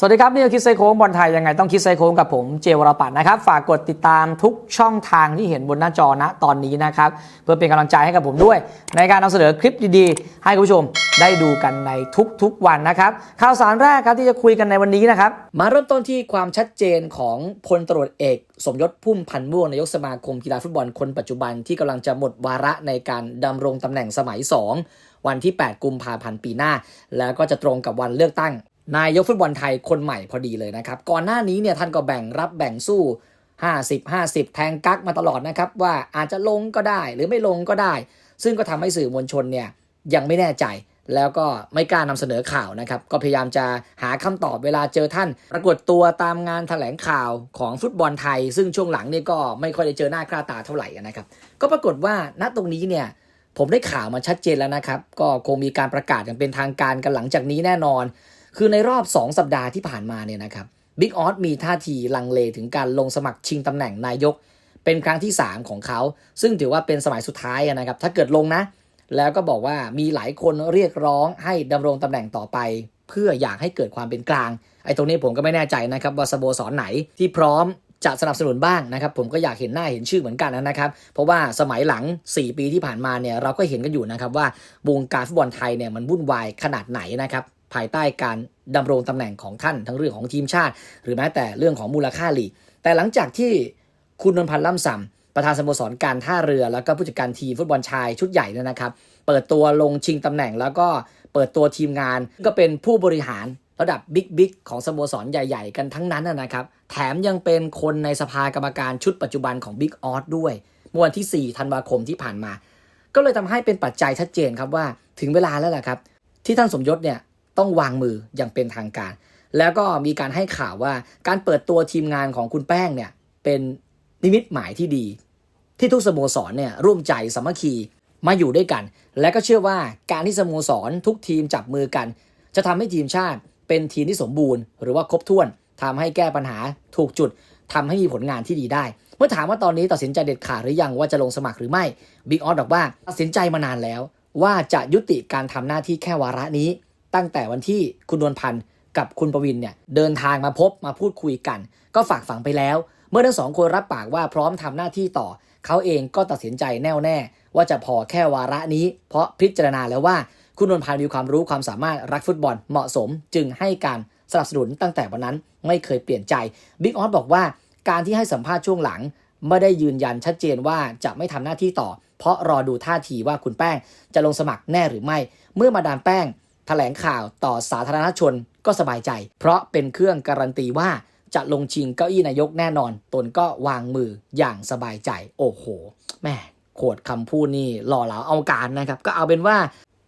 สวัสดีครับ นี่คือคิดไซโค้งบอลไทยยังไงต้องคิดไซโค้งกับผมเจวรปัตนะครับ ฝากกดติดตามทุกช่องทางที่เห็นบนหน้าจอณตอนนี้นะครับ เพื่อเป็นกำลังใจให้กับผมด้วย ในการนำเสนอคลิปดีๆ ให้คุณผู้ชมได้ดูกันในทุกๆวันนะครับ ข่าวสารแรกครับที่จะคุยกันในวันนี้นะครับ มาเริ่มต้นที่ความชัดเจนของพลตรวจเอก สมยศพุ่มพันธ์ม่วงนายกสมาคมกีฬาฟุตบอลคนปัจจุบันที่กำลังจะหมดวาระในการดำรงตำแหน่งสมัย 2 วันที่ 8 กุมภาพันธ์ปีหน้า แล้วก็จะตรงกับวันเลือกตั้ง นายกฟุตบอลไทยคนใหม่พอดีเลยนะครับ ก่อนหน้านี้เนี่ยท่านก็แบ่งรับแบ่งสู้ 50 50 แทงกักมาตลอดนะครับ ว่าอาจจะลงก็ได้หรือไม่ลงก็ได้ ซึ่งก็ทำให้สื่อมวลชนเนี่ยยังไม่แน่ใจ แล้วก็ไม่กล้านำเสนอข่าวนะครับ ก็พยายามจะหาคำตอบเวลาเจอท่าน ปรากฏตัวตามงานแถลงข่าวของฟุตบอลไทย ซึ่งช่วงหลังนี่ก็ไม่ค่อยได้เจอหน้าค่าตาเท่าไหร่นะครับ ก็ปรากฏว่าณตรงนี้เนี่ยผมได้ข่าวมาชัดเจนแล้วนะครับ ก็คงมีการประกาศอย่างเป็นทางการกันหลังจากนี้แน่นอน คือในรอบ 2 สัปดาห์ที่ผ่านมาเนี่ยนะครับบิ๊กออสมีท่าทีลังเลถึงการลงสมัครชิงตำแหน่งนายก เป็นครั้งที่ 3 ของเขา ซึ่งถือว่าเป็นสมัยสุดท้ายนะครับ ถ้าเกิดลงนะ แล้วก็บอกว่ามีหลายคนเรียกร้องให้ดำรงตำแหน่งต่อไป เพื่ออยากให้เกิดความเป็นกลาง ไอ้ตรงนี้ผมก็ไม่แน่ใจนะครับว่าสโมสรไหนที่พร้อมจะสนับสนุนบ้างนะครับ ผมก็อยากเห็นหน้าเห็นชื่อเหมือนกันนะครับ เพราะว่าสมัยหลัง 4 ปีที่ผ่านมาเนี่ยเราก็เห็นกันอยู่นะครับว่าวงการฟุตบอลไทยเนี่ยมันวุ่นวายขนาดไหนนะครับ ภายใต้การดำรงตำแหน่งของท่านทั้งเรื่องของทีมชาติ หรือแม้แต่เรื่องของมูลค่าลีกแต่หลังจากที่คุณนนพันธ์ล่ำซำประธานสโมสรการท่าเรือแล้วก็ผู้จัดการทีมฟุตบอลชายชุดใหญ่เนี่ยนะครับ เปิดตัวลงชิงตำแหน่ง แล้วก็เปิดตัวทีมงานก็เป็นผู้บริหารระดับบิ๊กบิ๊กของสโมสรใหญ่ ๆ กันทั้งนั้นนะครับ แถมยังเป็นคนในสภากรรมการชุดปัจจุบันของบิ๊กออสด้วยเมื่อวันที่ 4 ธันวาคมที่ผ่านมา ก็เลยทำให้เป็นปัจจัยชัดเจนครับว่าถึงเวลาแล้วแหละครับ ที่ท่านสมยศเนี่ย ต้องวางมืออย่างเป็นทางการ แล้วก็มีการให้ข่าวว่าการเปิดตัวทีมงานของคุณแป้งเนี่ยเป็นนิมิตหมายที่ดี ที่ทุกสโมสรเนี่ยร่วมใจสามัคคีมาอยู่ด้วยกัน และก็เชื่อว่าการที่สโมสรทุกทีมจับมือกัน จะทำให้ทีมชาติเป็นทีมที่สมบูรณ์ หรือว่าครบถ้วนทำให้แก้ปัญหาถูกจุดทำให้มีผลงานที่ดีได้ เมื่อถามว่าตอนนี้ตัดสินใจเด็ดขาดหรือยังว่าจะลงสมัครหรือไม่บิ๊กออสบอกว่าตัดสินใจมานานแล้ว ว่าจะยุติการทำหน้าที่แค่วาระนี้ ตั้งแต่วันที่คุณนวลพันธ์กับคุณประวินเนี่ยเดินทางมาพบมาพูดคุยกัน ก็ฝากฝังไปแล้ว เมื่อทั้งสองคนรับปากว่าพร้อมทำหน้าที่ต่อ เขาเองก็ตัดสินใจแน่วแน่ ว่าจะพอแค่วาระนี้ เพราะพิจารณาแล้วว่าคุณนวลพันธ์มีความรู้ความสามารถรักฟุตบอลเหมาะสม จึงให้การสนับสนุนตั้งแต่วันนั้นไม่เคยเปลี่ยนใจบิ๊กออสบอกว่าการที่ให้สัมภาษณ์ช่วงหลัง ไม่ได้ยืนยันชัดเจนว่าจะไม่ทำหน้าที่ต่อ เพราะรอดูท่าทีว่าคุณแป้งจะลงสมัครแน่หรือไม่ เมื่อมาดามแป้ง แถลงข่าวต่อสาธารณชนก็สบายใจ เพราะเป็นเครื่องการันตีว่าจะลงชิงเก้าอี้นายกแน่นอน ตนก็วางมืออย่างสบายใจ โอ้โห แม่โคตรคำพูดนี่หล่อเหลาเอาการนะครับ ก็เอาเป็นว่า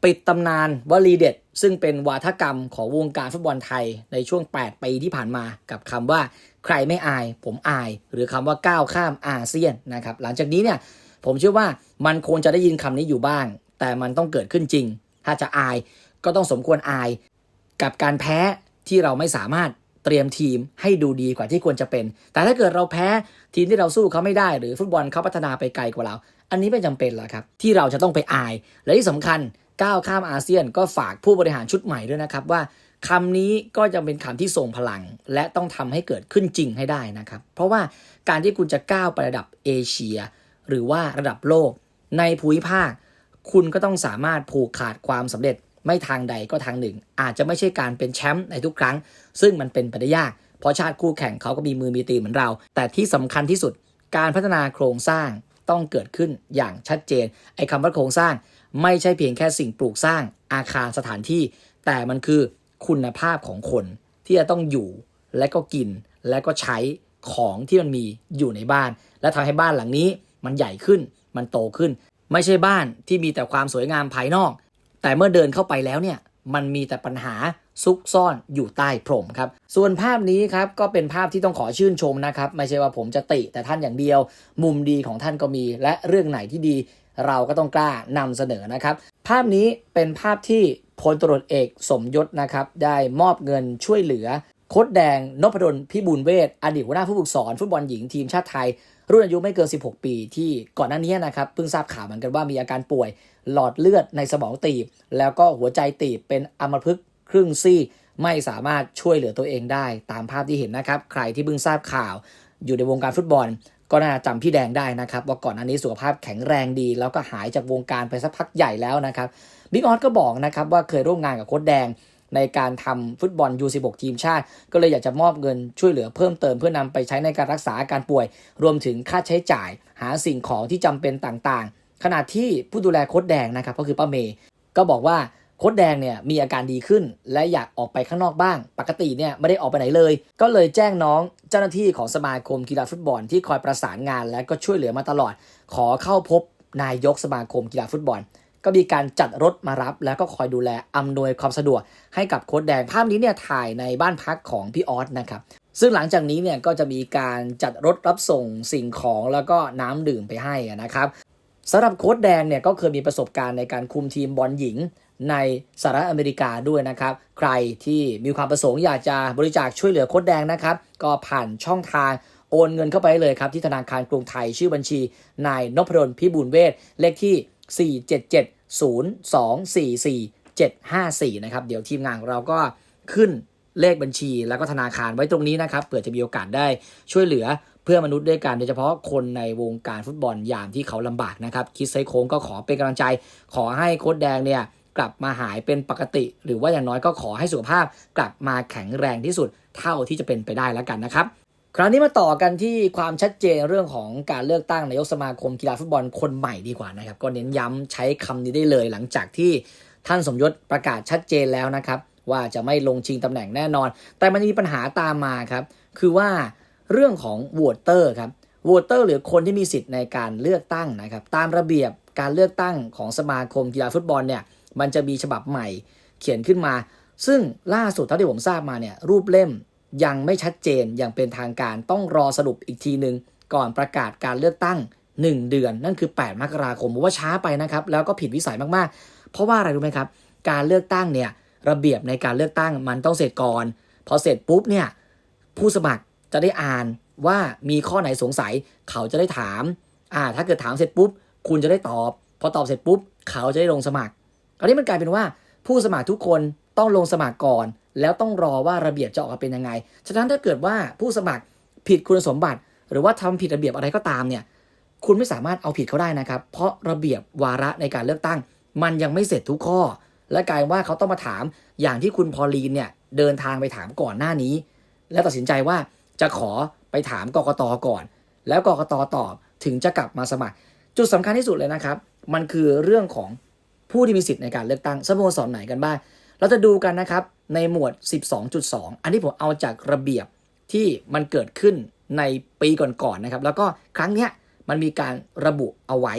ปิดตำนานวลีเด็ด ซึ่งเป็นวาทกรรมของวงการฟุตบอลไทยในช่วง 8 ปีที่ผ่านมากับคำว่าใครไม่อาย ผมอาย หรือคำว่าก้าวข้ามอาเซียนนะครับ หลังจากนี้เนี่ยผมเชื่อว่ามันควรจะได้ยินคำนี้อยู่บ้าง แต่มันต้องเกิดขึ้นจริง ถ้าจะอาย ก็ต้องสมควรอายกับการแพ้ที่เราไม่สามารถเตรียมทีมให้ดูดีกว่าที่ควรจะเป็น แต่ถ้าเกิดเราแพ้ทีมที่เราสู้เขาไม่ได้ หรือฟุตบอลเขาพัฒนาไปไกลกว่าเรา อันนี้ไม่จำเป็นแล้วครับ ที่เราจะต้องไปอาย และที่สำคัญก้าวข้ามอาเซียนก็ฝากผู้บริหารชุดใหม่ด้วยนะครับว่าคำนี้ก็จะเป็นคำที่ทรงพลัง และต้องทำให้เกิดขึ้นจริงให้ได้นะครับ เพราะว่าการที่คุณจะก้าวไประดับเอเชีย หรือว่าระดับโลก ในภูมิภาค คุณก็ต้องสามารถผูกขาดความสำเร็จ ไม่ทางใดก็ทางหนึ่ง อาจจะไม่ใช่การเป็นแชมป์ในทุกครั้ง ซึ่งมันเป็นไปได้ยาก เพราะชาติคู่แข่งเขาก็มีมือมีตีเหมือนเรา แต่ที่สำคัญที่สุด การพัฒนาโครงสร้างต้องเกิดขึ้นอย่างชัดเจน ไอ้คำว่าโครงสร้างไม่ใช่เพียงแค่สิ่งปลูกสร้างอาคารสถานที่ แต่มันคือคุณภาพของคนที่จะต้องอยู่และก็กินและก็ใช้ของที่มันมีอยู่ในบ้าน และทำให้บ้านหลังนี้มันใหญ่ขึ้นมันโตขึ้น ไม่ใช่บ้านที่มีแต่ความสวยงามภายนอก แต่เมื่อเดินเข้าไปแล้วเนี่ยมันมีแต่ปัญหาซุกซ่อนอยู่ใต้พรมครับ ส่วนภาพนี้ครับก็เป็นภาพที่ต้องขอชื่นชมนะครับ ไม่ใช่ว่าผมจะติแต่ท่านอย่างเดียว มุมดีของท่านก็มี และเรื่องไหนที่ดี เราก็ต้องกล้านำเสนอนะครับ ภาพนี้เป็นภาพที่พลตรวจเอกสมยศนะครับ ได้มอบเงินช่วยเหลือโค้ดแดงนพดลพิบูลเวทอดีตหัวหน้าผู้ฝึกสอนฟุตบอลหญิงทีมชาติไทย รุ่นอายุไม่เกิน 16 ปีที่ก่อนหน้านี้นะครับเพิ่งทราบข่าวเหมือนกันว่ามีอาการป่วย หลอดเลือดในสมองตีบ แล้วก็หัวใจตีบเป็นอัมพฤกษ์ครึ่งซี่ ไม่สามารถช่วยเหลือตัวเองได้ตามภาพที่เห็นนะครับ ใครที่เพิ่งทราบข่าว อยู่ในวงการฟุตบอล ก็น่าจำพี่แดงได้นะครับ ว่าก่อนอันนี้สุขภาพแข็งแรงดี แล้วก็หายจากวงการไปสักพักใหญ่แล้วนะครับบิ๊กออสก็บอกนะครับว่าเคยร่วมงานกับโค้ชแดง ในการทำฟุตบอล U16 ทีมชาติ ก็เลยอยากจะมอบเงินช่วยเหลือเพิ่มเติมเพื่อนำไปใช้ในการรักษาอาการป่วย รวมถึงค่าใช้จ่าย หาสิ่งของที่จำเป็นต่างๆ ขณะที่ผู้ดูแลโค้ชแดงนะครับก็คือป้าเมย์ก็บอกว่าโค้ชแดงเนี่ยมีอาการดีขึ้น และอยากออกไปข้างนอกบ้าง ปกติเนี่ยไม่ได้ออกไปไหนเลย ก็เลยแจ้งน้องเจ้าหน้าที่ของสมาคมกีฬาฟุตบอลที่คอยประสานงานและก็ช่วยเหลือมาตลอด ขอเข้าพบนายกสมาคมกีฬาฟุตบอล ก็มีการจัดรถมารับ แล้วก็คอยดูแลอำนวยความสะดวกให้กับโค้ชแดงภาพนี้เนี่ยถ่ายในบ้านพักของพี่ออสนะครับซึ่งหลังจากนี้เนี่ยก็จะมีการจัดรถรับส่งสิ่งของแล้วก็น้ำดื่มไปให้นะครับสำหรับโค้ชแดงเนี่ยก็เคยมีประสบการณ์ในการคุมทีมบอลหญิงในสหรัฐอเมริกาด้วยนะครับ ใครที่มีความประสงค์อยากจะบริจาคช่วยเหลือโค้ชแดงนะครับ ก็ผ่านช่องทางโอนเงินเข้าไปเลยครับ ที่ธนาคารกรุงไทยชื่อบัญชีนายนพดลพิบูลเวทเลขที่ 477-0244-754 นะครับ เดี๋ยวทีมงานของเราก็ขึ้นเลขบัญชีแล้วก็ธนาคารไว้ตรงนี้นะครับเผื่อจะมีโอกาสได้ช่วยเหลือเพื่อมนุษย์ด้วยกันโดยเฉพาะคนในวงการฟุตบอลยามที่เขาลำบากนะครับ คิดไซโค้งก็ขอเป็นกำลังใจ ขอให้โค้ชแดงเนี่ยกลับมาหายเป็นปกติ หรือว่าอย่างน้อยก็ขอให้สุขภาพกลับมาแข็งแรงที่สุดเท่าที่จะเป็นไปได้แล้วกันนะครับ คราวนี้มาต่อกันที่ความชัดเจนเรื่องของการเลือกตั้งนายกสมาคมกีฬาฟุตบอลคนใหม่ดีกว่านะครับ ก็เน้นย้ำใช้คำนี้ได้เลยหลังจากที่ท่านสมยศประกาศชัดเจนแล้วนะครับ ว่าจะไม่ลงชิงตำแหน่งแน่นอน แต่มันมีปัญหาตามมาครับ คือว่าเรื่องของวตเตอร์ครับวตเตอร์หรือคนที่มีสิทธิ์ในการเลือกตั้งนะครับ ตามระเบียบการเลือกตั้งของสมาคมกีฬาฟุตบอลเนี่ยมันจะมีฉบับใหม่เขียนขึ้นมา ซึ่งล่าสุดเท่าที่ผมทราบมาเนี่ยรูปเล่ม ยังไม่ชัดเจนอย่างเป็นทางการต้องรอสรุปอีกทีหนึ่งก่อนประกาศการเลือกตั้ง 1 เดือน นั่นคือ 8 มกราคมผมว่าช้าไปนะครับ แล้วก็ผิดวิสัยมากๆ เพราะว่าอะไรรู้ไหมครับ การเลือกตั้งเนี่ยระเบียบในการเลือกตั้งมันต้องเสร็จก่อน พอเสร็จปุ๊บเนี่ยผู้สมัครจะได้อ่านว่ามีข้อไหนสงสัย เขาจะได้ถามอ่าถ้าเกิดถามเสร็จปุ๊บ คุณจะได้ตอบ พอตอบเสร็จปุ๊บ เขาจะได้ลงสมัครอันนี้มันกลายเป็นว่าผู้สมัครทุกคนต้องลงสมัครก่อน แล้วต้องรอว่าระเบียบจะออกมาเป็นยังไง ฉะนั้นถ้าเกิดว่าผู้สมัครผิดคุณสมบัติ หรือว่าทำผิดระเบียบอะไรก็ตามเนี่ยคุณไม่สามารถเอาผิดเขาได้นะครับ เพราะระเบียบวาระในการเลือกตั้ง มันยังไม่เสร็จทุกข้อ และกลายว่าเขาต้องมาถามอย่างที่คุณพอลีนเนี่ยเดินทางไปถามก่อนหน้านี้ แล้วตัดสินใจว่าจะขอไปถามกกตก่อน แล้วกกตตอบถึงจะกลับมาสมัคร จุดสำคัญที่สุดเลยนะครับ มันคือเรื่องของผู้ที่มีสิทธิ์ในการเลือกตั้งสโมสรไหนกันบ้าง เราจะดูกันนะครับในหมวด 12.2 อันนี้ผมเอาจากระเบียบที่มันเกิดขึ้นในปีก่อนๆนะครับ แล้วก็ครั้งเนี้ยมันมีการระบุเอาไว้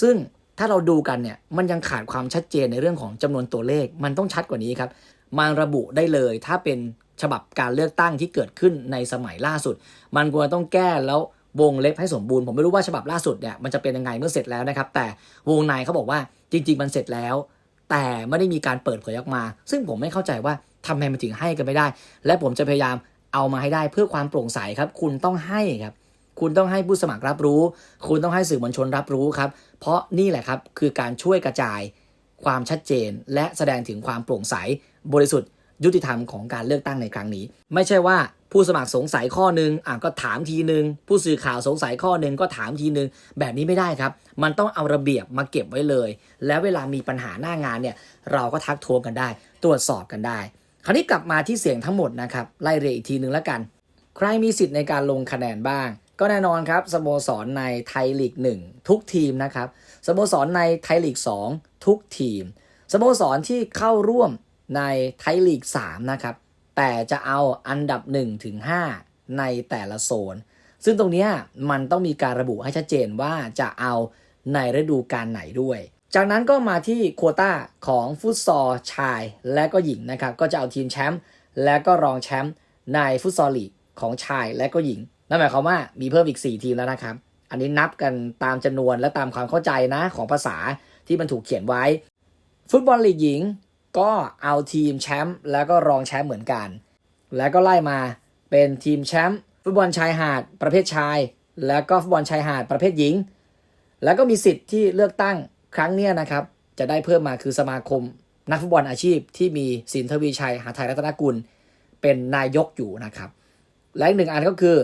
ซึ่งถ้าเราดูกันเนี่ยมันยังขาดความชัดเจนในเรื่องของจำนวนตัวเลข มันต้องชัดกว่านี้ครับมันระบุได้เลยถ้าเป็นฉบับการเลือกตั้งที่เกิดขึ้นในสมัยล่าสุด มันควรต้องแก้แล้ววงเล็บให้สมบูรณ์ ผมไม่รู้ว่าฉบับล่าสุดเนี่ยมันจะเป็นยังไงเมื่อเสร็จแล้วนะครับ แต่วงในเขาบอกว่าจริง ๆ มันเสร็จแล้ว แต่ไม่ได้มีการเปิดเผยออกมา ซึ่งผมไม่เข้าใจว่าทำไมมันถึงให้กันไม่ได้ และผมจะพยายามเอามาให้ได้เพื่อความโปร่งใสครับ คุณต้องให้ครับ คุณต้องให้ผู้สมัครรับรู้ คุณต้องให้สื่อมวลชนรับรู้ครับ เพราะนี่แหละครับคือการช่วยกระจายความชัดเจน และแสดงถึงความโปร่งใสบริสุทธิ์ ยุติธรรมของการเลือกตั้งในครั้งนี้ ไม่ใช่ว่าผู้สมัครสงสัยข้อหนึ่งอะก็ถามทีหนึ่งผู้สื่อข่าวสงสัยข้อหนึ่งก็ถามทีหนึ่งแบบนี้ไม่ได้ครับ มันต้องเอาระเบียบมาเก็บไว้เลย แล้วเวลามีปัญหาหน้างานเนี่ยเราก็ทักท้วงกันได้ ตรวจสอบกันได้ คราวนี้กลับมาที่เสียงทั้งหมดนะครับไล่เรียงอีกทีหนึ่งแล้วกัน ใครมีสิทธิ์ในการลงคะแนนบ้าง ก็แน่นอนครับสโมสรในไทยลีก 1 ทุกทีมนะครับสโมสรในไทยลีก 2 ทุกทีมสโมสรที่เข้าร่วม ในไทยลีก 3 นะครับ แต่จะเอาอันดับ 1 ถึง 5 ในแต่ละโซน ซึ่งตรงนี้มันต้องมีการระบุให้ชัดเจนว่าจะเอาในฤดูกาลไหนด้วย จากนั้นก็มาที่โควต้าของฟุตซอลชายและก็หญิงนะครับ ก็จะเอาทีมแชมป์และก็รองแชมป์ในฟุตซอลลีกของชายและก็หญิง นั่นหมายความว่ามีเพิ่มอีก 4 ทีมแล้วนะครับ อันนี้นับกันตามจำนวนและตามความเข้าใจนะของภาษาที่มันถูกเขียนไว้ ฟุตบอลลีกหญิง ก็เอาทีมแชมป์แล้วก็รองแชมป์เหมือนกัน แล้วก็ไล่มาเป็นทีมแชมป์ฟุตบอลชายหาดประเภทชาย แล้วก็ฟุตบอลชายหาดประเภทหญิง แล้วก็มีสิทธิ์ที่เลือกตั้งครั้งเนี้ยนะครับ จะได้เพิ่มมาคือสมาคม นักฟุตบอลอาชีพที่มีสินทวีชัยหาไทยรัตนกุล เป็นนายกอยู่นะครับ และอีกหนึ่งอันก็คือ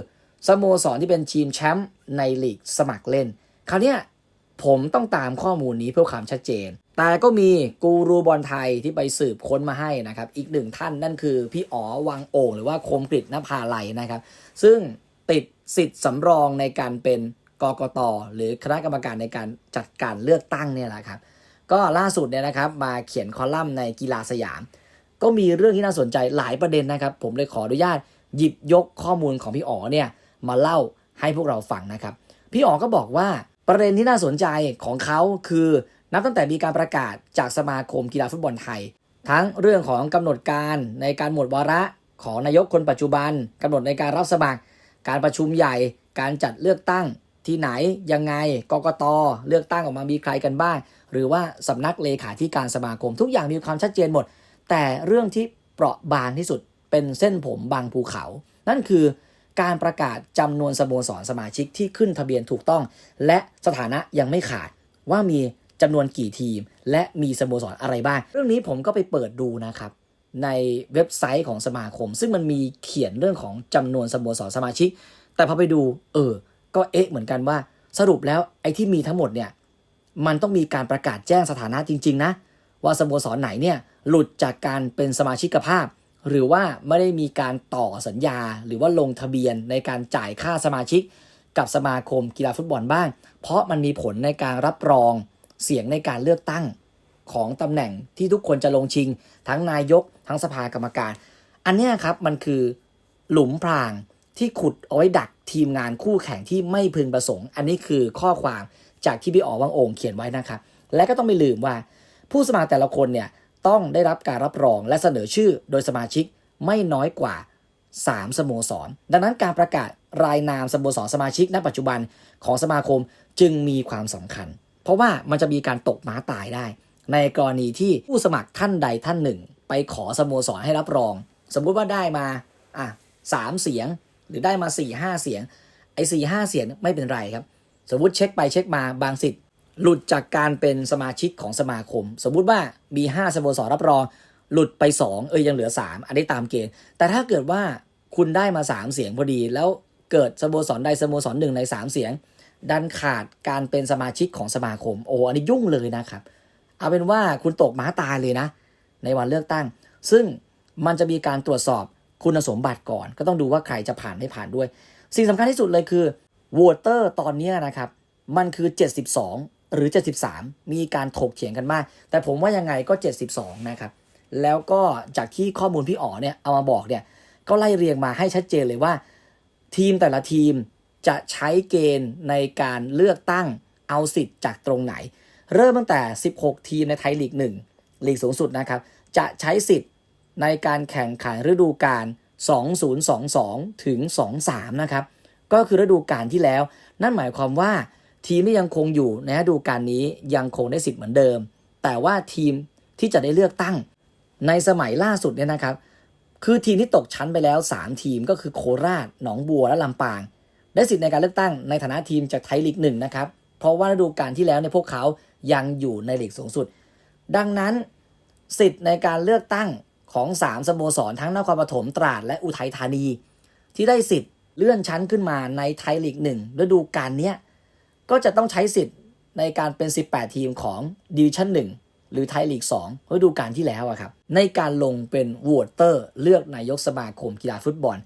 สโมสรที่เป็นทีมแชมป์ในลีกสมัครเล่น คราวนี้ผมต้องตามข้อมูลนี้เพื่อความชัดเจน แต่ก็มีกูรูบอลไทยที่ไปสืบค้นมาให้นะครับ อีกหนึ่งท่านนั่นคือพี่อ๋อวังโอ่งหรือว่าคมกริตนภาลัยนะครับ ซึ่งติดสิทธิ์สำรองในการเป็นกกตหรือคณะกรรมการในการจัดการเลือกตั้งเนี่ยแหละครับ ก็ล่าสุดเนี่ยนะครับมาเขียนคอลัมน์ในกีฬาสยาม ก็มีเรื่องที่น่าสนใจหลายประเด็นนะครับ ผมเลยขออนุญาตหยิบยกข้อมูลของพี่อ๋อเนี่ยมาเล่าให้พวกเราฟังนะครับ พี่อ๋อก็บอกว่าประเด็นที่น่าสนใจของเขาคือ นับตั้งแต่มีการประกาศจากสมาคมกีฬาฟุตบอลไทย ทั้งเรื่องของกำหนดการในการหมดวาระของนายกคนปัจจุบันกำหนดในการรับสมัคร การประชุมใหญ่ การจัดเลือกตั้งที่ไหนยังไงกกตเลือกตั้งออกมามีใครกันบ้าง หรือว่าสำนักเลขาธิการสมาคม ทุกอย่างมีความชัดเจนหมด แต่เรื่องที่เปราะบางที่สุดเป็นเส้นผมบางภูเขา นั่นคือการประกาศจำนวนสโมสรสมาชิกที่ขึ้นทะเบียนถูกต้อง และสถานะยังไม่ขาดว่ามี จำนวนกี่ทีม และมีสโมสรอะไรบ้าง เรื่องนี้ผมก็ไปเปิดดูนะครับ ในเว็บไซต์ของสมาคม ซึ่งมันมีเขียนเรื่องของจำนวนสโมสรสมาชิก แต่พอไปดู เออ ก็เอ๊ะเหมือนกันว่า สรุปแล้วไอ้ที่มีทั้งหมดเนี่ยมันต้องมีการประกาศแจ้งสถานะจริง ๆ นะ ว่าสโมสรไหนเนี่ยหลุดจากการเป็นสมาชิกภาพ หรือว่าไม่ได้มีการต่อสัญญา หรือว่าลงทะเบียนในการจ่ายค่าสมาชิก กับสมาคมกีฬาฟุตบอลบ้าง เพราะมันมีผลในการรับรอง เสียงในการเลือกตั้งของตำแหน่งที่ทุกคนจะลงชิง ทั้งนายกทั้งสภากรรมการ อันนี้ครับมันคือหลุมพรางที่ขุดเอาไว้ดักทีมงานคู่แข่งที่ไม่พึงประสงค์ อันนี้คือข้อความจากที่พี่อ๋อวังโองเขียนไว้นะครับ และก็ต้องไม่ลืมว่า ผู้สมัครแต่ละคนเนี่ยต้องได้รับการรับรองและเสนอชื่อโดยสมาชิกไม่น้อยกว่า 3 สโมสร ดังนั้นการประกาศรายนามสโมสรสมาชิกณปัจจุบันของสมาคมจึงมีความสำคัญ เพราะว่ามันจะมีการตกม้าตายได้ ในกรณีที่ผู้สมัครท่านใดท่านหนึ่ง ไปขอสโมสรให้รับรอง สมมุติว่าได้มาอะสามเสียงหรือได้มา4ี่ห้าเสียงไอ้สี่ห้าเสียงไม่เป็นไรครับ สมมติเช็คไปเช็คมาบางสิทธิ์หลุดจากการเป็นสมาชิกของสมาคม สมมุติว่ามี5สโมสรรับรอง หลุดไป 2 เออยังเหลือ 3 อันนี้ตามเกณฑ์ แต่ถ้าเกิดว่าคุณได้มา 3 เสียงพอดี แล้วเกิดสโมสรใดสโมสรหนึ่งใน 3 เสียง ดันขาดการเป็นสมาชิกของสมาคม โอ้อันนี้ยุ่งเลยนะครับ เอาเป็นว่าคุณตกม้าตายเลยนะ ในวันเลือกตั้ง ซึ่งมันจะมีการตรวจสอบคุณสมบัติก่อน ก็ต้องดูว่าใครจะผ่านไม่ผ่านด้วย สิ่งสำคัญที่สุดเลยคือวตเตอร์ตอนนี้นะครับ มันคือ 72 หรือ 73 มีการถกเถียงกันมาก แต่ผมว่ายังไงก็ 72 นะครับ แล้วก็จากที่ข้อมูลพี่อ๋อเนี่ยเอามาบอกเนี่ยก็ไล่เรียงมาให้ชัดเจนเลยว่า ทีมแต่ละทีม จะใช้เกณฑ์ในการเลือกตั้งเอาสิทธิ์จากตรงไหน เริ่มตั้งแต่ 16 ทีมในไทยลีก 1 ลีกสูงสุดนะครับ จะใช้สิทธิ์ในการแข่งขันฤดูกาล 2022 ถึง 23 นะครับ ก็คือฤดูกาลที่แล้ว นั่นหมายความว่าทีมที่ยังคงอยู่ในฤดูกาลนี้ยังคงได้สิทธิ์เหมือนเดิม แต่ว่าทีมที่จะได้เลือกตั้ง ในสมัยล่าสุดเนี่ยนะครับ คือทีมที่ตกชั้นไปแล้ว 3 ทีมก็คือโคราช หนองบัวและลำปาง ได้สิทธิ์ในการเลือกตั้งในฐานะทีมจากไทยลีกหนึ่งนะครับ เพราะว่าฤดูกาลที่แล้วเนี่ยพวกเขายังอยู่ในลีกสูงสุด ดังนั้นสิทธิ์ในการเลือกตั้งของ 3สโมสรทั้งนครปฐมตราดและอุทัยธานี ที่ได้สิทธิ์เลื่อนชั้นขึ้นมาในไทยลีกหนึ่งฤดูกาลนี้ก็จะต้องใช้สิทธิ์ในการเป็น 18 ทีมของดิวิชั่น1หรือไทยลีก2ฤดูกาลที่แล้วครับในการลงเป็นวตเตอร์เลือกนายกสมาคมกีฬาฟุตบอล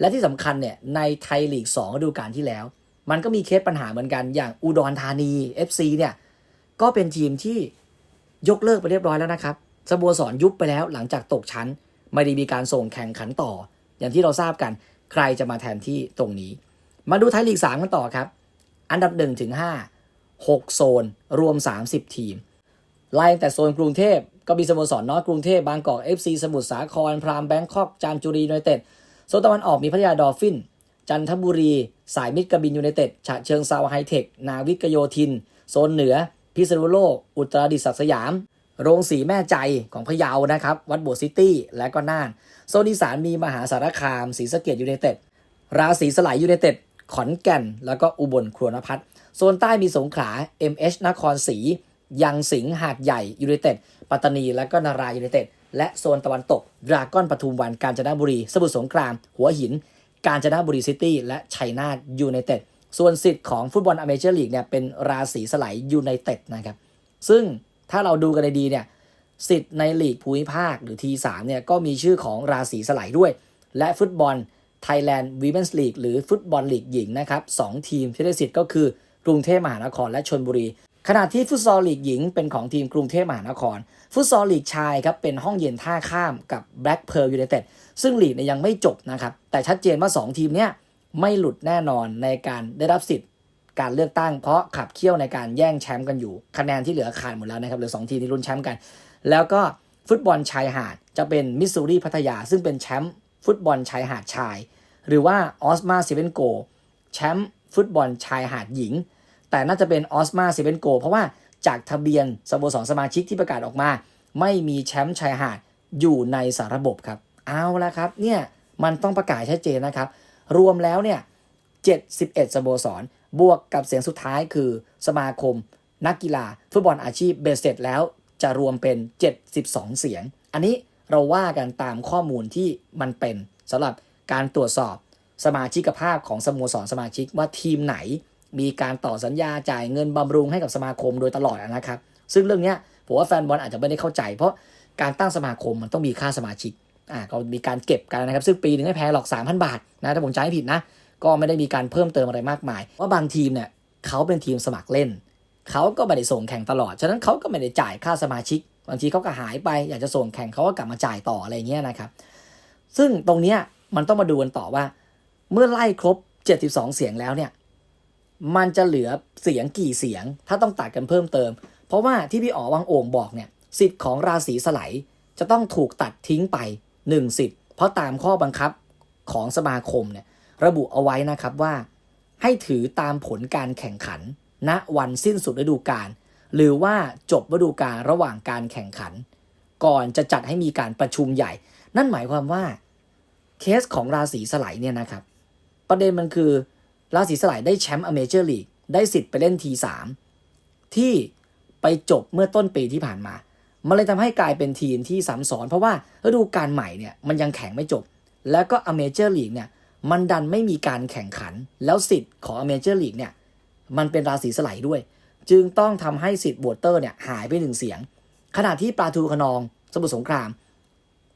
และที่สำคัญเนี่ยในไทยลีก2ฤดูกาลที่แล้ว มันก็มีเคสปัญหาเหมือนกันอย่างอุดรธานี FC เนี่ยก็เป็นทีมที่ยกเลิกไปเรียบร้อยแล้วนะครับสโมสรยุบไปแล้วหลังจากตกชั้น ไม่ได้มีการส่งแข่งขันต่อ อย่างที่เราทราบกันใครจะมาแทนที่ตรงนี้ มาดูไทยลีก3กันต่อครับ อันดับ1ถึง5 6 โซน รวม 30 ทีม ไล่แต่โซนกรุงเทพก็มีสโมสรน้อยกรุงเทพบางกอก FC สมุทรสาคร พรามแบงคอก จามจุรียูไนเต็ด โซนตะวันออกมีพัทยาดอลฟิน จันทบุรี สายมิตรกบินยูไนเต็ด ฉะเชิงเซาไฮเทค นาวิกโยธิน โซนเหนือ พิษณุโลก อุตรดิตถ์ศักดิ์สยาม โรงสีแม่ใจของพะเยานะครับ วัดโบวชซิตี้ และก็น่าน โซนอีสานมีมหาสารคาม ศรีสะเกดยูไนเต็ด ราศีสลายยูไนเต็ด ขอนแก่น แล้วก็อุบลครัวนพัฒน์โซนใต้มีสงขลา MH นครศรี ยังสิงห์ หาดใหญ่ยูไนเต็ด ปัตตานี และก็นารายยูไนเต็ด และโซนตะวันตกดราก้อนปทุมวันกาญจนบุรี สมุทรสงคราม หัวหิน กาญจนบุรีซิตี้และชัยนาทยูไนเต็ดส่วนสิทธิ์ของฟุตบอลอเมเจอร์ลีกเนี่ยเป็นราศีสไลยูไนเต็ดนะครับซึ่งถ้าเราดูกันดีเนี่ยสิทธิ์ในลีกภูมิภาคหรือ T3 เนี่ยก็มีชื่อของราศีสไลด้วย และฟุตบอล Thailand Women's League หรือฟุตบอลลีกหญิงนะครับสองทีมที่ได้สิทธิ์ก็คือกรุงเทพมหานครและชนบุรี ขณะที่ฟุตซอลลีกหญิงเป็นของทีมกรุงเทพมหานคร ฟุตซอลลีกชายครับเป็นห้องเย็นท่าข้ามกับ Black Pearl United ซึ่งลีกเนี่ยยังไม่จบนะครับ แต่ชัดเจนว่า 2 ทีมเนี้ยไม่หลุดแน่นอนในการได้รับสิทธิ์การเลือกตั้งเพราะขับเคี่ยวในการแย่งแชมป์กันอยู่ คะแนนที่เหลือขาดหมดแล้วนะครับเหลือ2ทีมที่ลุ้นแชมป์กัน แล้วก็ฟุตบอลชายหาดจะเป็นมิสซูรีพัทยา ซึ่งเป็นแชมป์ฟุตบอลชายหาดชาย หรือว่าออสมาเซเว่นโกแชมป์ฟุตบอลชายหาดหญิง แต่น่าจะเป็นออสมาเซเว่นโกเพราะว่าจากทะเบียนสโมสรสมาชิกที่ประกาศออกมา ไม่มีแชมป์ชายหาดอยู่ในสาระบบครับ เอาละครับเนี่ยมันต้องประกาศชัดเจนนะครับ รวมแล้วเนี่ย71 สโมสร บวกกับเสียงสุดท้ายคือสมาคม นักกีฬา ฟุตบอลอาชีพเบสเสร็จแล้วจะรวมเป็น 72 เสียง อันนี้เราว่ากันตามข้อมูลที่มันเป็นสำหรับการตรวจสอบสมาชิกภาพของสโมสรสมาชิกว่าทีมไหน มีการต่อสัญญาจ่ายเงินบำรุงให้กับสมาคมโดยตลอดนะครับ ซึ่งเรื่องนี้ผมว่าแฟนบอลอาจจะไม่ได้เข้าใจ เพราะการตั้งสมาคมมันต้องมีค่าสมาชิกอ่าก็มีการเก็บกันนะครับ ซึ่งปีหนึงไม่แพ้หรอก 3,000 บาทนะถ้าผมจำไม่ผิดนะ ก็ไม่ได้มีการเพิ่มเติมอะไรมากมาย ว่าบางทีมเนี่ยเขาเป็นทีมสมัครเล่น เขาก็ไม่ได้ส่งแข่งตลอด ฉะนั้นเขาก็ไม่ได้จ่ายค่าสมาชิก บางทีเขาก็หายไป อยากจะส่งแข่งเขาก็กลับมาจ่ายต่ออะไรเงี้ยนะครับ ซึ่งตรงเนี้ยมันต้องมาดูกันต่อว่า เมื่อไล่ครบ 72 เสียงแล้วเนี่ย มันจะเหลือเสียงกี่เสียง ถ้าต้องตัดกันเพิ่มเติม เพราะว่าที่พี่อ๋อวังโอ่งบอกเนี่ยสิทธิ์ของราศีสไลด์จะต้องถูกตัดทิ้งไป1สิทธิ์เพราะตามข้อบังคับของสมาคมเนี่ยระบุเอาไว้นะครับว่า ให้ถือตามผลการแข่งขันณวันสิ้นสุดฤดูกาลหรือว่าจบฤดูกาลระหว่างการแข่งขัน ก่อนจะจัดให้มีการประชุมใหญ่ นั่นหมายความว่าเคสของราศีสไลด์เนี่ยนะครับ ประเด็นมันคือ ราศีสไลด์ได้แชมป์อเมเจอร์ลีกได้สิทธิ์ไปเล่นทีสามที่ไปจบเมื่อต้นปีที่ผ่านมา มันเลยทำให้กลายเป็นทีมที่ซ้ำซ้อน เพราะว่าฤดูกาลใหม่เนี่ยมันยังแข่งไม่จบ แล้วก็อเมเจอร์ลีกเนี่ยมันดันไม่มีการแข่งขัน แล้วสิทธิ์ของอเมเจอร์ลีกเนี่ยมันเป็นราศีสไลด์ด้วย จึงต้องทำให้สิทธิ์โหวตเตอร์เนี่ยหายไปหนึ่งเสียง ขณะที่ปลาทูขนอง สมุทรสงคราม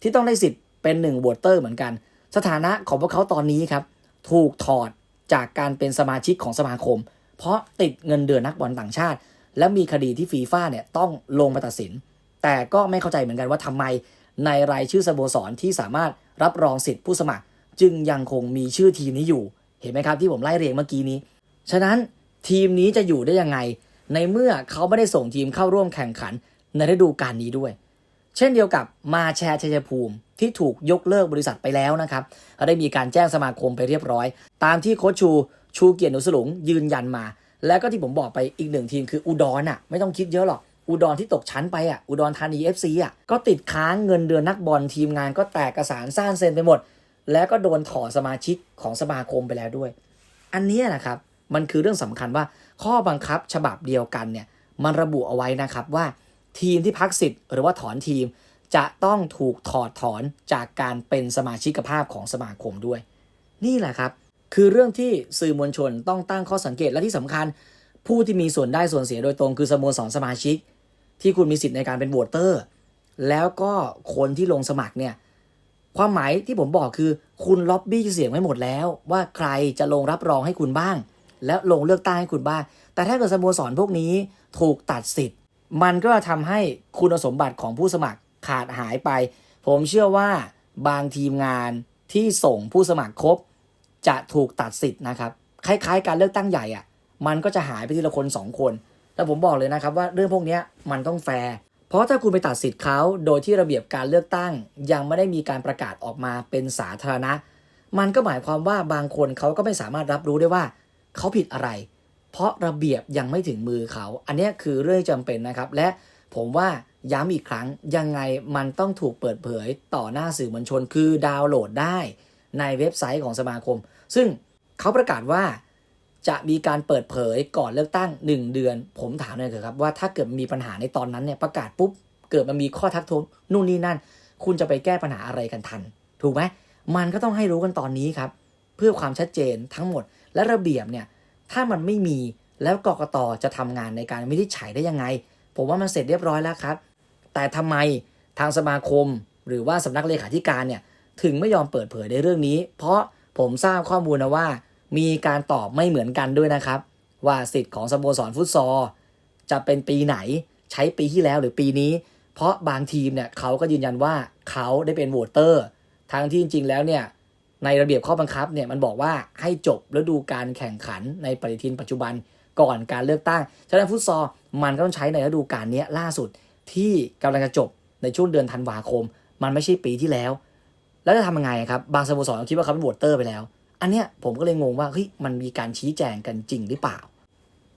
ที่ต้องได้สิทธิ์เป็นหนึ่งโหวตเตอร์เหมือนกัน สถานะของพวกเขาตอนนี้ครับ ถูกถอด จากการเป็นสมาชิกของสมาคม เพราะติดเงินเดือนนักบอลต่างชาติ และมีคดีที่ฟีฟ่าเนี่ยต้องลงมาตัดสิน แต่ก็ไม่เข้าใจเหมือนกันว่าทำไมในรายชื่อสโมสรที่สามารถรับรองสิทธิ์ผู้สมัคร จึงยังคงมีชื่อทีมนี้อยู่ เห็นไหมครับที่ผมไล่เรียงเมื่อกี้นี้ ฉะนั้นทีมนี้จะอยู่ได้ยังไง ในเมื่อเขาไม่ได้ส่งทีมเข้าร่วมแข่งขันในฤดูกาลนี้ด้วย เช่นเดียวกับมาแชร์ชัยภูมิที่ถูกยกเลิกบริษัทไปแล้วนะครับก็ได้มีการแจ้งสมาคมไปเรียบร้อย ตามที่โคชชูชูเกียรติหนุสลุงยืนยันมา แล้วก็ที่ผมบอกไปอีกหนึ่งทีมคืออุดรอะไม่ต้องคิดเยอะหรอกอุดรที่ตกชั้นไปอะอุดรธานี FC อะก็ติดค้างเงินเดือนนักบอลทีมงานก็แตกกระสานซ่านเซ็นไปหมด แล้วก็โดนถอดสมาชิกของสมาคมไปแล้วด้วย อันนี้นะครับมันคือเรื่องสำคัญว่าข้อบังคับฉบับเดียวกันเนี่ยมันระบุเอาไว้นะครับว่า ทีมที่พักสิทธิ์หรือว่าถอนทีม จะต้องถูกถอดถอนจากการเป็นสมาชิกภาพของสมาคมด้วย นี่แหละครับ คือเรื่องที่สื่อมวลชนต้องตั้งข้อสังเกตและที่สำคัญ ผู้ที่มีส่วนได้ส่วนเสียโดยตรงคือสโมสรสมาชิก ที่คุณมีสิทธิ์ในการเป็นโหวตเตอร์ แล้วก็คนที่ลงสมัครเนี่ยความหมายที่ผมบอกคือคุณล็อบบี้เสียงไว้หมดแล้ว ว่าใครจะลงรับรองให้คุณบ้าง และลงเลือกตั้งให้คุณบ้าง แต่ถ้าเกิดสโมสรพวกนี้ถูกตัดสิทธิ์ มันก็ทำให้คุณสมบัติของผู้สมัครขาดหายไป ผมเชื่อว่าบางทีมงานที่ส่งผู้สมัครครบ จะถูกตัดสิทธิ์นะครับ คล้ายๆ การเลือกตั้งใหญ่อะ่ะ มันก็จะหายไปทีละคนสองคนแต่ผมบอกเลยนะครับว่าเรื่องพวกนี้มันต้องแฟร์ เพราะถ้าคุณไปตัดสิทธิ์เขาโดยที่ระเบียบการเลือกตั้ง ยังไม่ได้มีการประกาศออกมาเป็นสาธารณะ มันก็หมายความว่าบางคนเขาก็ไม่สามารถรับรู้ได้ว่าเขาผิดอะไร เพราะระเบียบยังไม่ถึงมือเขา อันนี้คือเรื่องจำเป็นนะครับ และผมว่าย้ำอีกครั้งยังไงมันต้องถูกเปิดเผยต่อหน้าสื่อมวลชนคือดาวน์โหลดได้ในเว็บไซต์ของสมาคม ซึ่งเขาประกาศว่าจะมีการเปิดเผยก่อนเลือกตั้ง 1 เดือน ผมถามเลยเถอะครับว่าถ้าเกิดมีปัญหาในตอนนั้นเนี่ยประกาศปุ๊บ เกิดมันมีข้อทักท้วงนู่นนี่นั่น คุณจะไปแก้ปัญหาอะไรกันทัน ถูกไหมมันก็ต้องให้รู้กันตอนนี้ครับ เพื่อความชัดเจนทั้งหมดและระเบียบเนี่ย ถ้ามันไม่มีแล้วกกตจะทำงานในการวินิจฉัยได้ยังไง ผมว่ามันเสร็จเรียบร้อยแล้วครับ แต่ทำไมทางสมาคม หรือว่าสำนักเลขาธิการเนี่ยถึงไม่ยอมเปิดเผยในเรื่องนี้ เพราะผมทราบข้อมูลนะว่า มีการตอบไม่เหมือนกันด้วยนะครับ ว่าสิทธิ์ของสโมสรฟุตซอลจะเป็นปีไหนใช้ปีที่แล้วหรือปีนี้ เพราะบางทีมเนี่ยเขาก็ยืนยันว่าเขาได้เป็นโหวตเตอร์ทางที่จริงๆแล้วเนี่ย ในระเบียบข้อบังคับเนี่ยมันบอกว่าให้จบฤดูการแข่งขันในปฏิทินปัจจุบันก่อนการเลือกตั้ง ฉะนั้นฟุตซอลมันก็ต้องใช้ในฤดูกาลนี้ล่าสุดที่กำลังจะจบในช่วงเดือนธันวาคม มันไม่ใช่ปีที่แล้ว แล้วจะทำยังไงครับ บางสโมสรคิดว่าเขาเป็นโหวตเตอร์ไปแล้ว อันเนี้ยผมก็เลยงงว่าเฮ้ยมันมีการชี้แจงกันจริงหรือเปล่า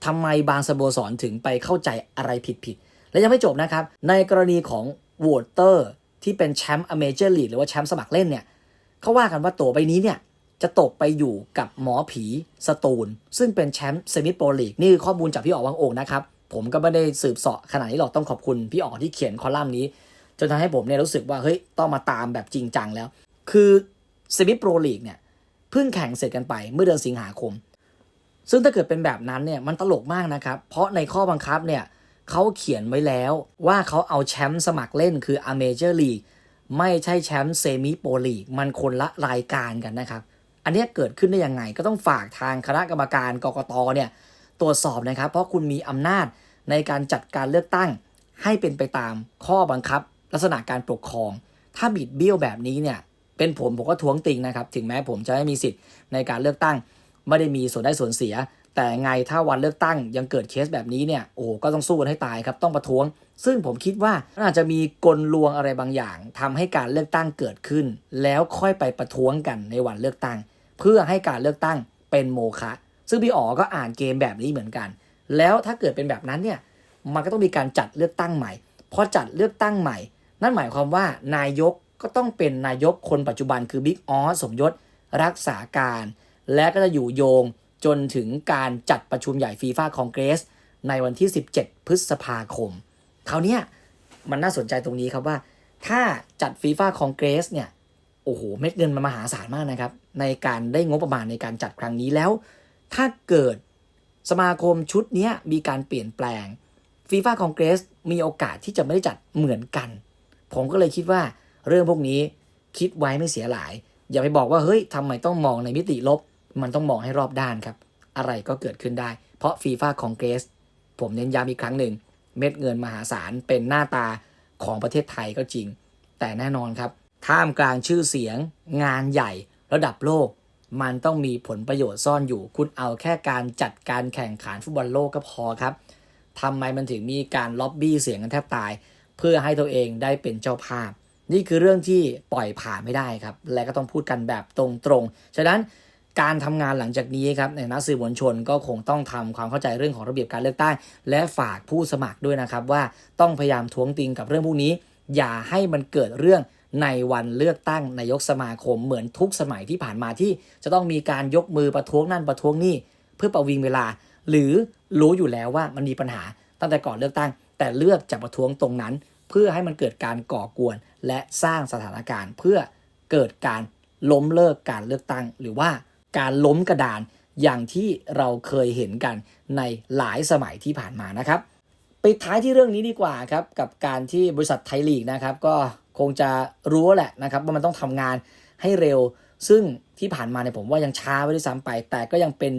ทำไมบางสโมสรถึงไปเข้าใจอะไรผิดๆและยังไม่จบนะครับในกรณีของโหวตเตอร์ที่เป็นแชมป์อเมเจอร์ลีกหรือว่าแชมป์สมัครเล่นเนี่ย เขาว่ากันว่าตัวใบนี้เนี่ยจะตกไปอยู่กับหมอผีสตูล ซึ่งเป็นแชมป์เซมิโปรลีกนี่คือข้อมูลจากพี่อ๋อวังโอ่งนะครับ ผมก็ไม่ได้สืบเสาะขนาดนี้หรอกต้องขอบคุณพี่อ๋อที่เขียนคอลัมน์นี้ จนทำให้ผมเนี่ยรู้สึกว่าเฮ้ยต้องมาตามแบบจริงจังแล้ว คือเซมิโปรลีกเนี่ยเพิ่งแข่งเสร็จกันไปเมื่อเดือนสิงหาคม ซึ่งถ้าเกิดเป็นแบบนั้นเนี่ยมันตลกมากนะครับ เพราะในข้อบังคับเนี่ยเขาเขียนไว้แล้วว่าเขาเอาแชมป์สมัครเล่นคืออเมเจอร์ลีก ไม่ใช่แชมป์เซมิโปลีกมันคนละรายการกันนะครับ อันนี้เกิดขึ้นได้ยังไงก็ต้องฝากทางคณะกรรมการกกตเนี่ยตรวจสอบนะครับ เพราะคุณมีอำนาจในการจัดการเลือกตั้ง ให้เป็นไปตามข้อบังคับ ลักษณะการปกครอง ถ้าบิดเบี้ยวแบบนี้เนี่ยเป็นผมผมก็ท้วงติงนะครับ ถึงแม้ผมจะไม่มีสิทธิ์ในการเลือกตั้ง ไม่ได้มีส่วนได้ส่วนเสีย แต่ไงถ้าวันเลือกตั้งยังเกิดเคสแบบนี้เนี่ยโอ้ก็ต้องสู้กันให้ตายครับต้องประท้วง ซึ่งผมคิดว่าอาจจะมีกลลวงอะไรบางอย่างทำให้การเลือกตั้งเกิดขึ้น แล้วค่อยไปประท้วงกันในวันเลือกตั้ง เพื่อให้การเลือกตั้งเป็นโมฆะซึ่งพี่อ๋อก็อ่านเกมแบบนี้เหมือนกัน แล้วถ้าเกิดเป็นแบบนั้นเนี่ยมันก็ต้องมีการจัดเลือกตั้งใหม่พอจัดเลือกตั้งใหม่ นั่นหมายความว่านายกก็ต้องเป็นนายกคนปัจจุบันคือบิ๊กออสสมยศรักษาการ และก็จะอยู่โยง จนถึงการจัดประชุมใหญ่ฟีฟ่าคองเกรสในวันที่ 17 พฤษภาคมคราวนี้มันน่าสนใจตรงนี้ครับว่า ถ้าจัดฟีฟ่าคองเกรสเนี่ยโอ้โหเม็ดเงินมันมหาศาลมากนะครับ ในการได้งบประมาณในการจัดครั้งนี้แล้ว ถ้าเกิดสมาคมชุดนี้มีการเปลี่ยนแปลงฟีฟ่าคองเกรสมีโอกาสที่จะไม่ได้จัดเหมือนกัน ผมก็เลยคิดว่าเรื่องพวกนี้คิดไว้ไม่เสียหลาย อย่าไปบอกว่าเฮ้ยทำไมต้องมองในมิติลบ มันต้องมองให้รอบด้านครับ อะไรก็เกิดขึ้นได้ เพราะฟีฟ่าคองเกรส ผมเน้นย้ำอีกครั้งหนึ่ง เม็ดเงินมหาศาลเป็นหน้าตาของประเทศไทยก็จริง แต่แน่นอนครับ ท่ามกลางชื่อเสียง งานใหญ่ระดับโลก มันต้องมีผลประโยชน์ซ่อนอยู่ คุณเอาแค่การจัดการแข่งขันฟุตบอลโลกก็พอครับทำไมมันถึงมีการล็อบบี้เสียงกันแทบตาย เพื่อให้ตัวเองได้เป็นเจ้าภาพ นี่คือเรื่องที่ปล่อยผ่านไม่ได้ครับ และก็ต้องพูดกันแบบตรงๆ ฉะนั้น การทำงานหลังจากนี้ครับในนักสื่อมวลชนก็คงต้องทำความเข้าใจเรื่องของระเบียบการเลือกตั้งและฝากผู้สมัครด้วยนะครับ ว่าต้องพยายามท้วงติงกับเรื่องพวกนี้ อย่าให้มันเกิดเรื่องในวันเลือกตั้งนายกสมาคมเหมือนทุกสมัยที่ผ่านมาที่จะต้องมีการยกมือประท้วงนั่นประท้วงนี่เพื่อประวิงเวลา หรือรู้อยู่แล้วว่ามันมีปัญหาตั้งแต่ก่อนเลือกตั้ง แต่เลือกจะประท้วงตรงนั้น เพื่อให้มันเกิดการก่อกวน และสร้างสถานการณ์ เพื่อเกิดการล้มเลิกการเลือกตั้ง หรือว่า การล้มกระดานอย่างที่เราเคยเห็นกันในหลายสมัยที่ผ่านมานะครับปิดท้ายที่เรื่องนี้ดีกว่าครับกับการที่บริษัทไทยลีกนะครับก็คงจะรู้แหละนะครับว่ามันต้องทำงานให้เร็ว ซึ่งที่ผ่านมาเนี่ยผมว่ายังช้าไปด้วยซ้ำไป แต่ก็ยังเป็น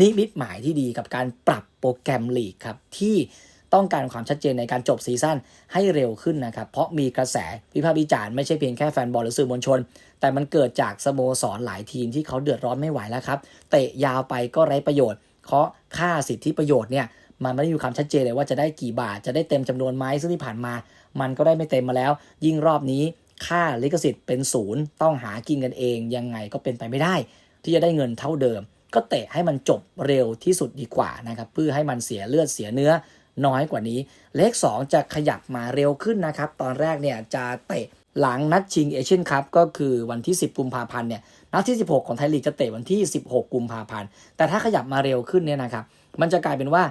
นิมิตหมายที่ดีกับการปรับโปรแกรมลีกครับที่ต้องการความชัดเจนในการจบซีซั่นให้เร็วขึ้นนะครับ เพราะมีกระแสวิพากษ์วิจารณ์ไม่ใช่เพียงแค่แฟนบอลหรือสื่อมวลชน แต่มันเกิดจากสโมสรหลายทีมที่เขาเดือดร้อนไม่ไหวแล้วครับเตะยาวไปก็ไร้ประโยชน์เพราะค่าสิทธิประโยชน์เนี่ยมันไม่ได้มีความชัดเจนเลยว่าจะได้กี่บาทจะได้เต็มจำนวนไหมซึ่งที่ผ่านมา มันก็ได้ไม่เต็มมาแล้ว ยิ่งรอบนี้ค่าลิขสิทธิ์เป็นศูนย์ต้องหากินกันเอง ยังไงก็เป็นไปไม่ได้ ที่จะได้เงินเท่าเดิม ก็เตะให้มันจบเร็วที่สุดดีกว่านะครับเพื่อให้มันเสียเลือดเสียเนื้อน้อยกว่านี้ เลข 2 จะขยับมาเร็วขึ้นนะครับ ตอนแรกเนี่ยจะเตะหลังนัดชิงเอเชียนคัพก็คือวันที่ 10 กุมภาพันธ์เนี่ยนัดที่ 16 ของไทยลีกจะเตะวันที่ 16 กุมภาพันธ์แต่ถ้าขยับมาเร็วขึ้นเนี่ยนะครับมันจะกลายเป็นว่า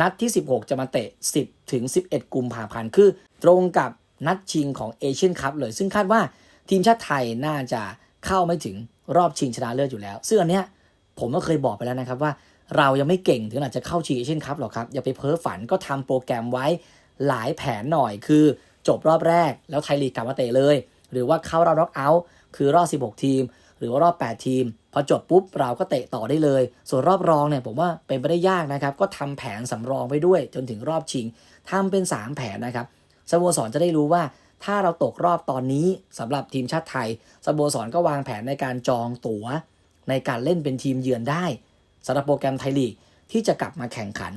นัดที่ 16 จะมาเตะ 10 ถึง 11 กุมภาพันธ์คือ ตรงกับนัดชิงของเอเชียนคัพเลย ซึ่งคาดว่าทีมชาติไทยน่าจะเข้าไม่ถึงรอบชิงชนะเลิศอยู่แล้ว ซึ่งอันเนี้ยผมก็เคยบอกไปแล้วนะครับว่า เรายังไม่เก่งถึงขนาดจะเข้าชิงเอเชียนคัพหรอกครับอย่าไปเพ้อฝันก็ทำโปรแกรมไว้หลายแผนหน่อยคือ จบรอบแรก แล้วไทยลีกกลับมาเตะเลย หรือว่าเข้ารอบน็อกเอาท์คือรอบ 16 ทีม หรือว่ารอบ 8 ทีม พอจบปุ๊บเราก็เตะต่อได้เลย ส่วนรอบรองเนี่ยผมว่าเป็นไปได้ยากนะครับ ก็ทำแผนสำรองไปด้วยจนถึงรอบชิงทำเป็น 3 แผนนะครับสโมสรจะได้รู้ว่าถ้าเราตกรอบตอนนี้สำหรับทีมชาติไทยสโมสรก็วางแผนในการจองตั๋ว ในการเล่นเป็นทีมเยือนได้สำหรับโปรแกรมไทยลีกที่จะกลับมาแข่งขัน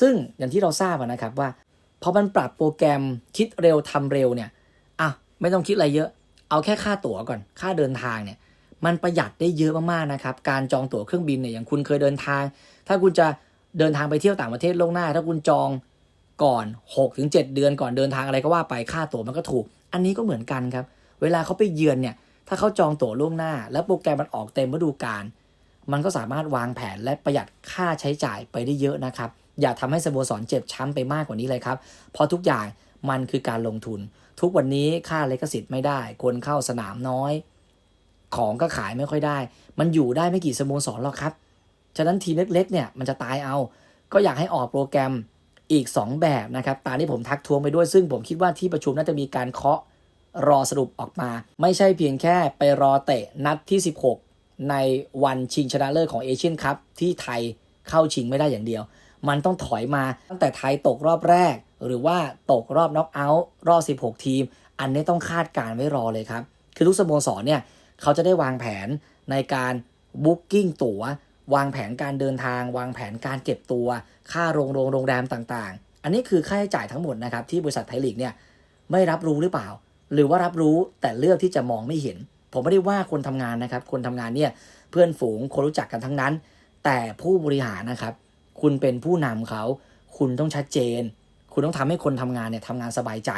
ซึ่งอย่างที่เราทราบนะครับว่า พอมันปรับโปรแกรมคิดเร็วทำเร็วเนี่ยอะไม่ต้องคิดอะไรเยอะ เอาแค่ค่าตั๋วก่อน ค่าเดินทางเนี่ยมันประหยัดได้เยอะมากๆนะครับ การจองตั๋วเครื่องบินเนี่ยอย่างคุณเคยเดินทาง ถ้าคุณจะเดินทางไปเที่ยวต่างประเทศล่วงหน้า ถ้าคุณจองก่อน6ถึง7เดือนก่อนเดินทางอะไรก็ว่าไปค่าตั๋วมันก็ถูก อันนี้ก็เหมือนกันครับ เวลาเขาไปเยือนเนี่ยถ้าเขาจองตั๋วล่วงหน้า แล้วโปรแกรมมันออกเต็มฤดูกาลมันก็สามารถวางแผนและประหยัดค่าใช้จ่ายไปได้เยอะนะครับ อย่าทำให้สโมสรเจ็บช้ำไปมากกว่านี้เลยครับ เพราะทุกอย่างมันคือการลงทุน ทุกวันนี้ค่าเลิขสิทธิ์ไม่ได้ คนเข้าสนามน้อย ของก็ขายไม่ค่อยได้ มันอยู่ได้ไม่กี่สโมสรหรอกครับ ฉะนั้นทีมเล็กๆเนี่ยมันจะตายเอา ก็อยากให้ออกโปรแกรมอีก 2 แบบนะครับตามที่ผมทักท้วงไปด้วยซึ่งผมคิดว่าที่ประชุมน่าจะมีการเคาะรอสรุปออกมา ไม่ใช่เพียงแค่ไปรอเตะนัดที่ 16 ในวันชิงชนะเลิศของเอเชียนคัพที่ไทยเข้าชิงไม่ได้อย่างเดียว มันต้องถอยมาตั้งแต่ไทยตกรอบแรก หรือว่าตกรอบน็อกเอาท์รอบ 16 ทีม อันนี้ต้องคาดการไว้รอเลยครับ คือทุกสโมสรเนี่ยเขาจะได้วางแผนในการบุ๊กิ้งตั๋ว วางแผนการเดินทาง วางแผนการเก็บตัว ค่าโรงโรงโรงแรมต่างๆ อันนี้คือค่าใช้จ่ายทั้งหมดนะครับที่บริษัทไทยลีกเนี่ยไม่รับรู้หรือเปล่า หรือว่ารับรู้แต่เลือกที่จะมองไม่เห็น ผมไม่ได้ว่าคนทำงานนะครับ คนทำงานเนี่ยเพื่อนฝูงคนรู้จักกันทั้งนั้น แต่ผู้บริหารนะครับ คุณเป็นผู้นำเขา คุณต้องชัดเจน คุณต้องทำให้คนทำงานเนี่ยทำงานสบายใจ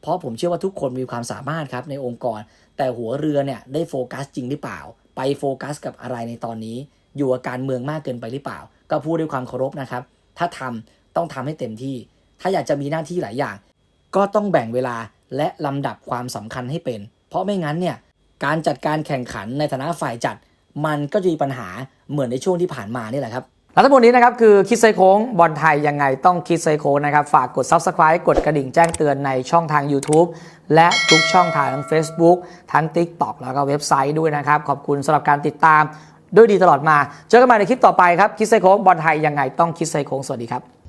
เพราะผมเชื่อว่าทุกคนมีความสามารถครับในองค์กร แต่หัวเรือเนี่ยได้โฟกัสจริงหรือเปล่า ไปโฟกัสกับอะไรในตอนนี้ อยู่กับการเมืองมากเกินไปหรือเปล่า ก็พูดด้วยความเคารพนะครับ ถ้าทำต้องทำให้เต็มที่ ถ้าอยากจะมีหน้าที่หลายอย่าง ก็ต้องแบ่งเวลาและลำดับความสำคัญให้เป็น เพราะไม่งั้นเนี่ยการจัดการแข่งขันในฐานะฝ่ายจัด มันก็จะมีปัญหาเหมือนในช่วงที่ผ่านมานี่แหละครับ และทั้งหมดนี้นะครับคือคิดไซโค้งบอลไทยยังไงต้องคิดไซโค้งนะครับ ฝากกด Subscribe กดกระดิ่งแจ้งเตือนในช่องทาง YouTube และทุกช่องทางทั้ง Facebook ทั้ง TikTok แล้วก็เว็บไซต์ด้วยนะครับ ขอบคุณสำหรับการติดตามด้วยดีตลอดมา เจอกันใหม่ในคลิปต่อไปครับคิดไซโค้งบอลไทยยังไงต้องคิดไซโค้งสวัสดีครับ